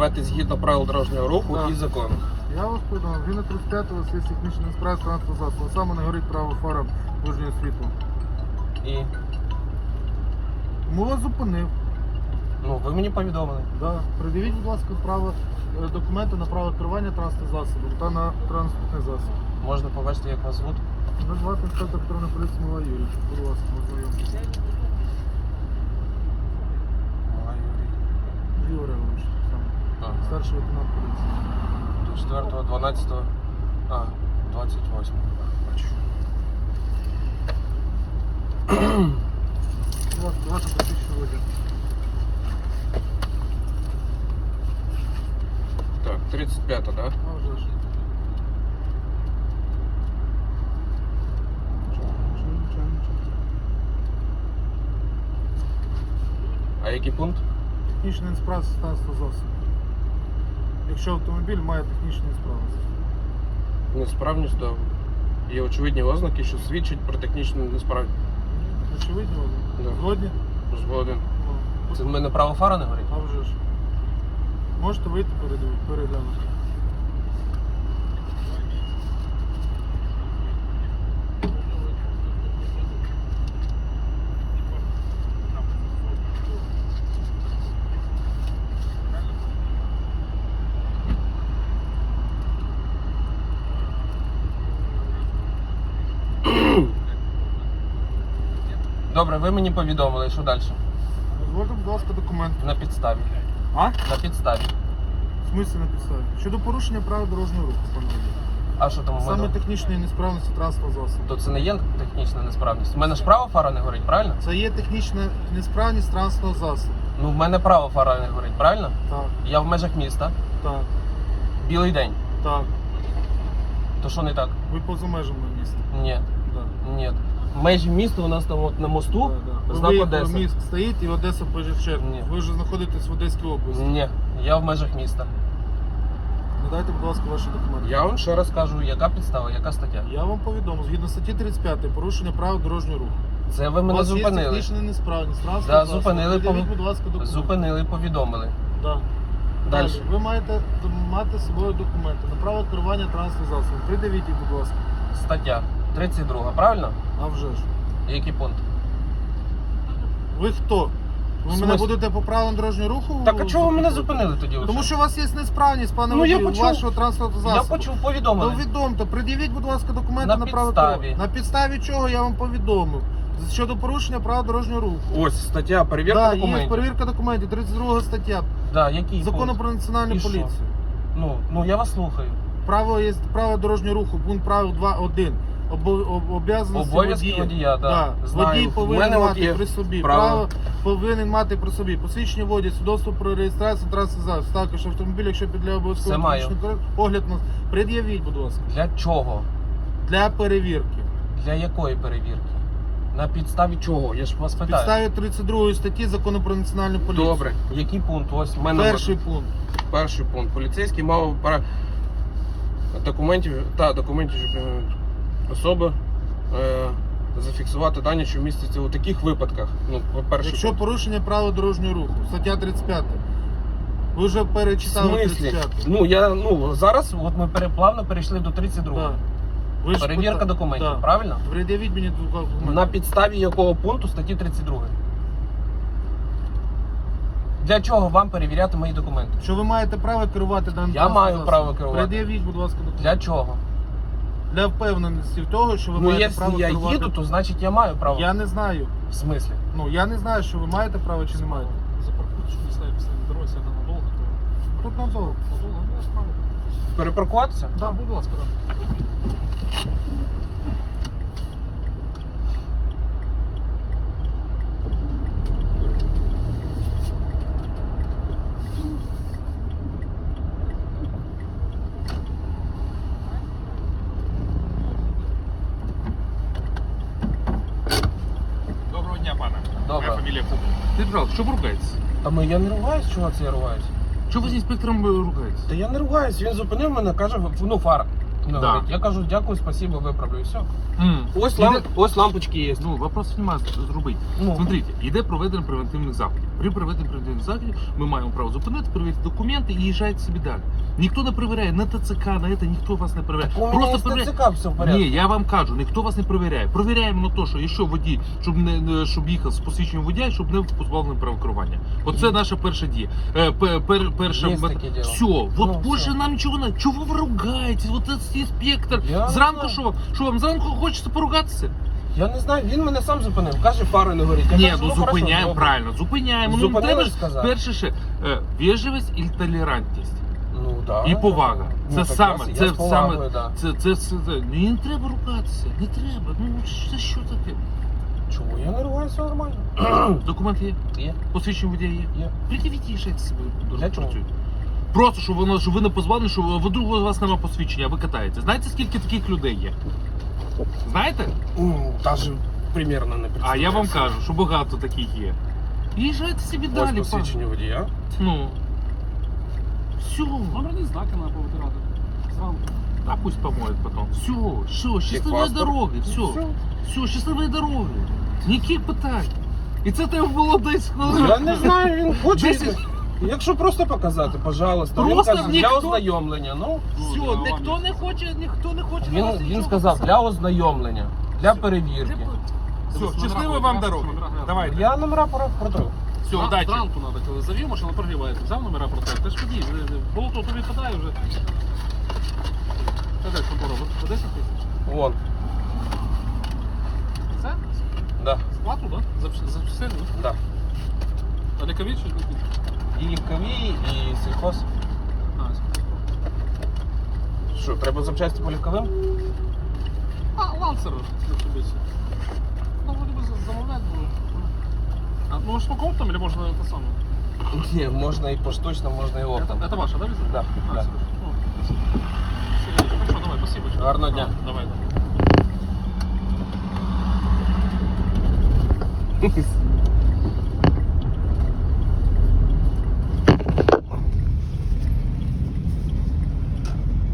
живете згідно правил дорожнього руху Так. і закону. Я вас повідомив, він на 35 у вас є технічна несправність транспортного засобу. Саме не горить право фара дорожнього світла. І Тому вас зупинив. ну, ви мені повідомили. Да. Придивіть, будь ласка, право, е, документи на право керування транспортним засобом та на транспортний засіб. Можна побачити, як вас звуть. Мене звати інспектор патрульної поліції Мила Юрій. Будь ласка, ознайомтеся. Мала Юрій. Юрій Іванович, саме. Ага. Старший лейтенант поліції. До 4, 12, а, 28. Бачу. Будь ласка, ваше посвідчення водія. Так, 35, так? Да? А вже ж. Нічого, нічого, нічого. А який пункт? Технічна несправність транспортного засобу. Якщо автомобіль має технічну несправність. Несправність, то є очевидні ознаки, що свідчать про технічну несправність. Очевидно, Да. згодні? Згоден. Ну, Це в мене право фара не горить? А вже ж. Можете вийти переглянути. Добре, ви мені повідомили, що далі? Дозвольте, будь ласка, документ. На підставі. А? На підставі. В смислі на підставі? Щодо порушення правил дорожнього руху, пане водій. А що там у Саме мене? технічної несправності транспортного засобу. То це не є технічна несправність. У мене ж право фара не горить, правильно? Це є технічна несправність транспортного засобу. Ну, в мене право фара не горить, правильно? Так, Я в межах міста. так, Білий день. так. То що не так? Ви поза межами міста. Ні, Да. ні. Межі міста у нас там от на мосту. Да, да. знак Одеса. міст стоїть і Одеса Ні. Ви вже знаходитесь в Одеській області. Ні, я в межах міста. Надайте, будь ласка, ваші документи. Я вам ще раз кажу, яка підстава, яка стаття. Я вам повідомив, згідно статті 35 порушення правил дорожнього руху. Це ви У мене вас є зупинили. технічна несправність. Да, транспортного засобу. зупинили, Пред'явіть, пов- будь ласка, документи. Зупинили, повідомили. Да. Далі. Далі. Ви маєте мати з собою документи на право керування транспортним засобом. Придивіть їх, будь ласка. Стаття 32, правильно? А вже ж. Який пункт? Ви хто? Ви мене будете по правилам дорожнього руху? Так а чого ви мене зупинили тоді? Тому що у вас є несправність, пане Ну, я водію, почув. вашого транспортного засобу. Я почув, Ну, повідомили. відомте, пред'явіть, будь ласка, документи На на, право підставі. керування. На підставі чого я вам повідомив? Щодо порушення права дорожнього руху. Ось стаття, перевірка Так, є документів. перевірка документів, 32 стаття Да, який Закону пункт? про національну І що? поліцію. Ну, ну я вас слухаю. Право є право дорожнього руху, пункт правил 2.1. Обо- об- Обов'язаності Обов'язки водія. да, знаю. Водій повинен мене от мати є при собі. право. Право повинен мати при собі. Посвідчення водія, свідоцтво про реєстрацію транспортного засобу. Також автомобіль, якщо підлягає Все обов'язково маю. технічний огляд на пред'явіть, будь ласка, Для чого? для перевірки. Для якої перевірки? На підставі чого? Я ж вас питаю. Підставі 32 статті закону про національну поліцію. Добре. Який пункт? Ось в мене Перший пункт. перший пункт. Поліцейський мав пара документів та документів е, особи е, зафіксувати дані, що містяться у таких випадках. Ну, по-перше, Якщо порушення правил дорожнього руху, стаття 35. Ви вже в перечитали смислі? 35. Ну я ну зараз от ми переплавно перейшли до 32 Да. Ви ж Перевірка пита- документів, Да. правильно? Пред'явіть мені документи. На підставі якого пункту статті 32? Для чого вам перевіряти мої документи? Що ви маєте право керувати даним Я маю право керувати. Пред'явіть, будь ласка, документи. Для чого? Для впевненості в того, що ви ну, маєте якщо право я керувати. їду, то значить я маю право. Я не знаю. В смислі? Ну я не знаю, що ви маєте право чи не маєте. Запаркуйте, що не стояли після дороги, це надовго, то Тут надовго. надовго, ну, справа. Перепаркуватися? Так, будь ласка, так. Доброго дня, пане. Добре. Моя фамілія Ти, пожалуйста, що ви ругаєтесь? Та ми, я не ругаюсь, чувак, це я ругаюсь? Чого ви з інспектором ругаєтесь? Та я не ругаюсь, він зупинив мене, каже, ну фара. Да. говорить, Я кажу, дякую, спасибо, виправлю і все. М. Ось, Іде- ламп, ось лампочки є. Ну, вопрос нема зробити. Ну. Смотрите, йде проведення превентивних заходів. При проведенні превентивних заходів ми маємо право зупинити, перевірити документи і їжджайте собі далі. Ніхто не перевіряє, на ТЦК, на це ніхто вас не перевіряє. У мене з перевіряє- ТЦК все в порядку. Ні, я вам кажу, ніхто вас не перевіряє. Провіряємо на те, що якщо водій, щоб не не- щоб їхав з посвідченням водія, щоб не позбавлений права керування. Оце наша перша дія. Е, пе- пер, перша Є таке діло. Все, от Ну, більше все. нам нічого не. Чого ви ругаєтесь? Цей інспектор. Я Зранку що вам? Що вам зранку хочеться поругатися? Я не знаю, він мене сам зупинив. Каже, фари не горить. Я Ні, кажу, ну зупиняємо добре. правильно, зупиняємо. Ну Зупинили треба ж перше ще е, вежливість і толерантність. Ну, да. І повага. Ну, Це так саме, я, це з повагою, саме- Да. Це, це, це, це не треба ругатися, не треба. Ну це що таке? Чого? Я не ругаюся нормально. Документ є, Є, посвідчення водія є. є. Придивіть і їжджайте себе Для чого? працюйте. Просто щоб воно щоб ви не позбавлені, що ви вдруг у вас немає посвідчення, а ви катаєте. Знаєте, скільки таких людей є? Знаєте? Ну, Даже примерно не А я вам кажу, що багато таких є. Їжджайте собі Ось далі, пан. посвідчення водія. Ну. Все. Номерні знаки треба повитирати. Зранку. А пусть помоет потом. Все, все, щасливої паспорт. дороги, все, все, щасливої дороги. Ніяких питань. І це тебе було десь хвилин. Я не знаю, він хоче. Десять. Якщо просто показати, пожалуйста. Він Просто каже, для ніхто- ознайомлення. Ну, Все, ніхто не хоче, ніхто не хоче. він, він нічого сказав, писати. для ознайомлення, для перевірки. Все, Номера щасливої вам дороги. Давайте. Я номера пора протру. Все, Зра- удачі. Зранку треба, коли завів машину, прогрівається. Взяв номера протек. Ти ж подій, болото тобі падає вже. Це десь контора, по 10 тисяч. Вон, Це? да, Сплату, так? За, вс- за все, ну? да. А лікові чи ж І легкові, і сільхоз. А, Що, треба запчасти по легковим? А, ланцер Mitsubishi. Ну, вроде бы за- замовлять було. А, ну, ж по там или можно это самое? Ні, можна і поштучно, можна і Это, оптом. это ваша, да, виза? Да, А, да. все, ну, спасибо. Все, Хорошо, давай, спасибо. Гарного дня. А, Давай, давай.